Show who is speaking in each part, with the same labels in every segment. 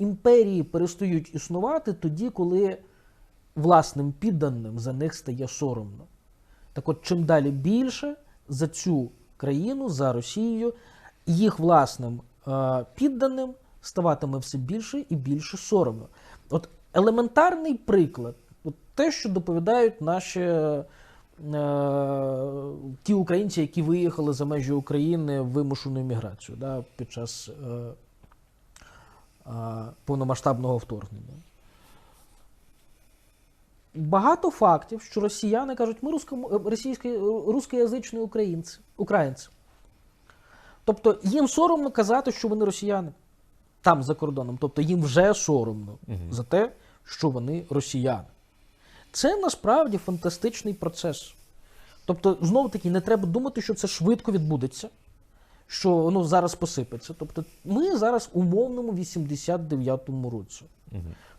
Speaker 1: імперії перестають існувати тоді, коли власним підданим за них стає соромно. Так от, чим далі більше за цю країну, за Росією, їх власним е, підданим ставатиме все більше і більше соромно. От елементарний приклад, от те, що доповідають наші е, ті українці, які виїхали за межі України в вимушену міграцію да, під час е, повномасштабного вторгнення. Багато фактів, що росіяни кажуть, ми русско- російські, рускоязичні українці, українці. Тобто їм соромно казати, що вони росіяни там за кордоном. Тобто їм вже соромно за те, що вони росіяни. Це насправді фантастичний процес. Тобто, знову таки, не треба думати, що це швидко відбудеться, що воно зараз посипеться. Тобто, ми зараз у мовному 89-му році.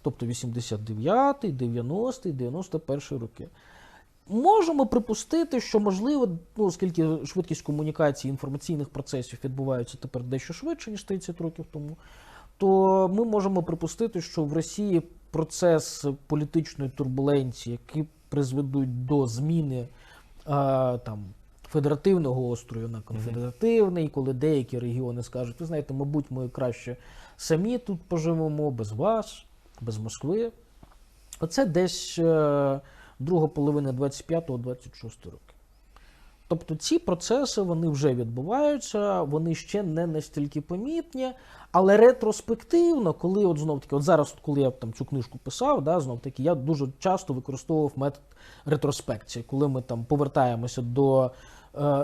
Speaker 1: Тобто 89-й, 90-й, 91-й роки. Можемо припустити, що можливо, ну, оскільки швидкість комунікації інформаційних процесів відбувається тепер дещо швидше, ніж 30 років тому, то ми можемо припустити, що в Росії процес політичної турбуленції, які призведуть до зміни а, там, федеративного острою на конфедеративний, коли деякі регіони скажуть, ви знаєте, мабуть, ми краще самі тут поживемо без вас, без Москви. Оце десь е, друга половина 25-26 років. Тобто ці процеси вони вже відбуваються, вони ще не настільки помітні, але ретроспективно, коли от знов таки, от зараз, коли я там цю книжку писав, да, знов таки, я дуже часто використовував метод ретроспекції, коли ми там повертаємося до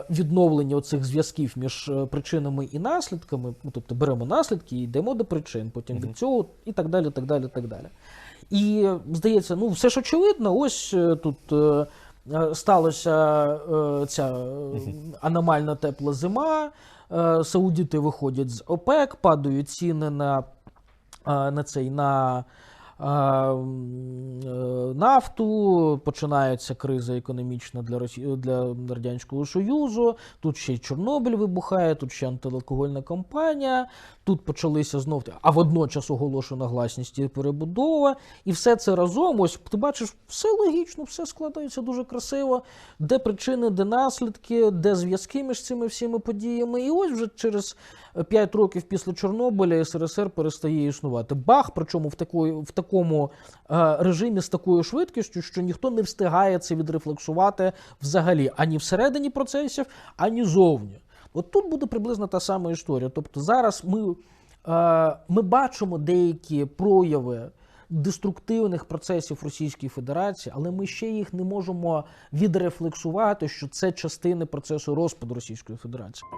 Speaker 1: відновлення оцих зв'язків між е, причинами і наслідками, ну, тобто беремо наслідки і йдемо до причин, потім від цього і так далі, так далі, так далі. І здається, ну все ж очевидно, ось е, тут е, е, сталася е, ця е, аномальна тепла зима. е, Саудіти виходять з ОПЕК, падають ціни на, е, на цей на е, е, нафту, починається криза економічна для Росії для Радянського Союзу. Тут ще й Чорнобиль вибухає, тут ще антиалкогольна кампанія. Тут почалися знов, а водночас оголошена гласність і перебудова. І все це разом, ось ти бачиш, все логічно, все складається дуже красиво. Де причини, де наслідки, де зв'язки між цими всіми подіями. І ось вже через 5 років після Чорнобиля СРСР перестає існувати. Бах, причому в, такої, в такому е, режимі з такою швидкістю, що ніхто не встигає це відрефлексувати взагалі ані всередині процесів, ані зовні. От тут буде приблизно та сама історія. Тобто зараз ми, е, ми бачимо деякі прояви деструктивних процесів Російської Федерації, але ми ще їх не можемо відрефлексувати, що це частини процесу розпаду Російської Федерації.